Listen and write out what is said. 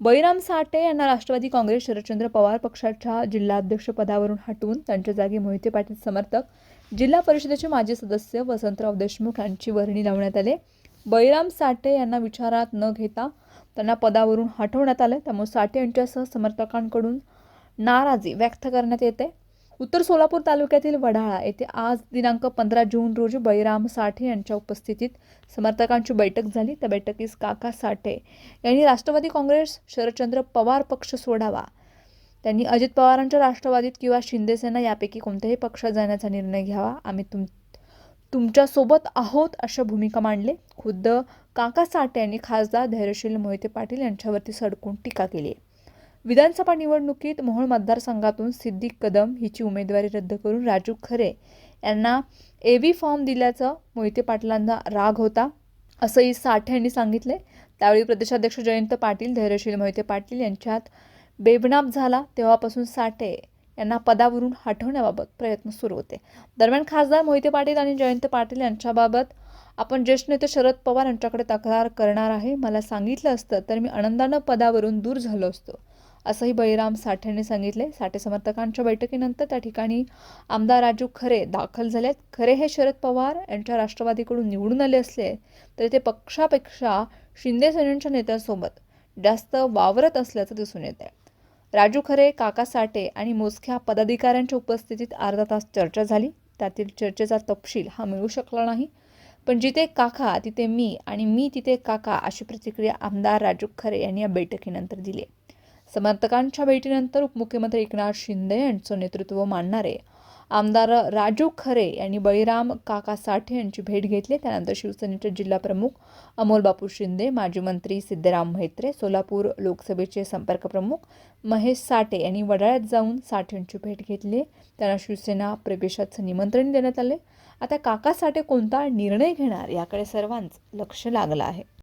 बळीराम साठे यांना राष्ट्रवादी काँग्रेस शरदचंद्र पवार पक्षाच्या जिल्हाध्यक्षपदावरून हटवून त्यांच्या जागी मोहिते पाटील समर्थक जिल्हा परिषदेचे माजी सदस्य वसंतराव देशमुख यांची वर्णी लावण्यात आली. बळीराम साठे यांना विचारात न घेता त्यांना पदावरून हटवण्यात आलं. त्यामुळे साठे यांच्यासह समर्थकांकडून नाराजी व्यक्त करण्यात येते. उत्तर सोलापूर तालुक्यातील वडाळा येथे आज दिनांक पंधरा जून रोजी बळीराम साठे यांच्या उपस्थितीत समर्थकांची बैठक झाली. त्या बैठकीस काका साठे यांनी राष्ट्रवादी काँग्रेस शरदचंद्र पवार पक्ष सोडावा. त्यांनी अजित पवारांच्या राष्ट्रवादीत किंवा शिंदेसेना यापैकी कोणत्याही पक्षात जाण्याचा निर्णय घ्यावा. आम्ही तुम तुमच्यासोबत आहोत अशा भूमिका मांडले. खुद्द काका साठे यांनी खासदार धैर्यशील मोहिते पाटील यांच्यावरती सडकून टीका केली आहे. विधानसभा निवडणुकीत मोहोळ मतदारसंघातून सिद्दीक कदम हिची उमेदवारी रद्द करून राजू खरे यांना एव्ही फॉर्म दिल्याचं मोहिते पाटलांना राग होता असंही साठे यांनी सांगितले. त्यावेळी प्रदेशाध्यक्ष जयंत पाटील धैर्यशील मोहिते पाटील यांच्यात बेबनाप झाला. तेव्हापासून साठे यांना पदावरून हटवण्याबाबत प्रयत्न सुरू होते. दरम्यान खासदार मोहिते पाटील आणि जयंत पाटील यांच्याबाबत आपण ज्येष्ठ नेते शरद पवार यांच्याकडे तक्रार करणार आहे. मला सांगितलं असतं तर मी आनंदानं पदावरून दूर झालो असतो. असंही बळीराम साठे यांनी सांगितले. साठे समर्थकांच्या बैठकीनंतर त्या ठिकाणी आमदार राजू खरे दाखल झालेत. खरे हे शरद पवार यांच्या राष्ट्रवादीकडून निवडून आले असले तरी ते पक्षापेक्षा शिंदे सेनेच्या नेत्यांसोबत जास्त वावरत असल्याचं दिसून येत आहे राजू खरे काका साठे आणि मोजक्या पदाधिकाऱ्यांच्या उपस्थितीत अर्धा तास चर्चा झाली. त्यातील चर्चेचा तपशील हा मिळू शकला नाही. पण जिथे काका तिथे मी आणि मी तिथे काका अशी प्रतिक्रिया आमदार राजू खरे यांनी या बैठकीनंतर दिली समर्थकांच्या भेटीनंतर उपमुख्यमंत्री एकनाथ शिंदे यांचं नेतृत्व मानणारे आमदार राजू खरे यांनी बळीराम काका साठे यांची भेट घेतली. त्यानंतर शिवसेनेचे जिल्हाप्रमुख अमोल बापू शिंदे माजी मंत्री सिद्धराम म्हेत्रे सोलापूर लोकसभेचे संपर्क प्रमुख महेश साठे यांनी वडाळ्यात जाऊन साठे यांची भेट घेतली. त्यांना शिवसेना प्रवेशाचं निमंत्रण देण्यात आले. आता काका साठे कोणता निर्णय घेणार याकडे सर्वांचं लक्ष लागलं आहे.